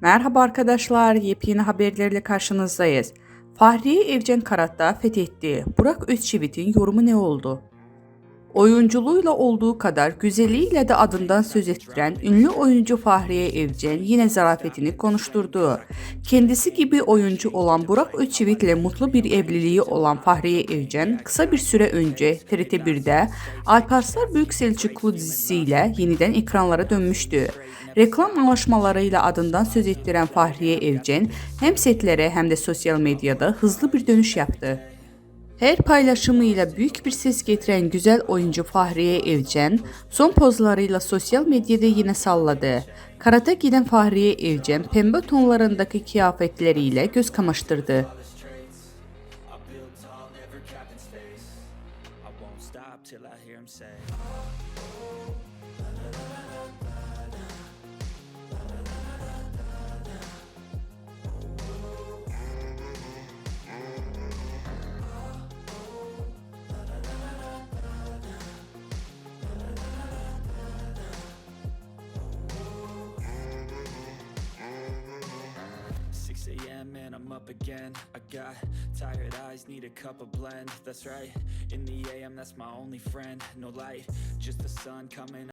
Merhaba arkadaşlar, yepyeni haberlerle karşınızdayız. Fahriye Evcen Karat'ta fethetti. Burak Özçivit'in yorumu ne oldu? Oyunculuğuyla olduğu kadar güzelliğiyle de adından söz ettiren ünlü oyuncu Fahriye Evcen yine zarafetini konuşturdu. Kendisi gibi oyuncu olan Burak Özçivit ile mutlu bir evliliği olan Fahriye Evcen kısa bir süre önce TRT1'de Alparslan Büyük Selçuklu dizisiyle yeniden ekranlara dönmüştü. Reklam anlaşmalarıyla adından söz ettiren Fahriye Evcen hem setlere hem de sosyal medyada hızlı bir dönüş yaptı. Her paylaşımıyla büyük bir ses getiren güzel oyuncu Fahriye Evcen, son pozlarıyla sosyal medyada yine salladı. Karata giden Fahriye Evcen, pembe tonlarındaki kıyafetleriyle göz kamaştırdı. Till I hear him say. I'm up again. I got tired eyes, need a cup of blend. That's right. In the a.m. that's my only friend. No light, just the sun coming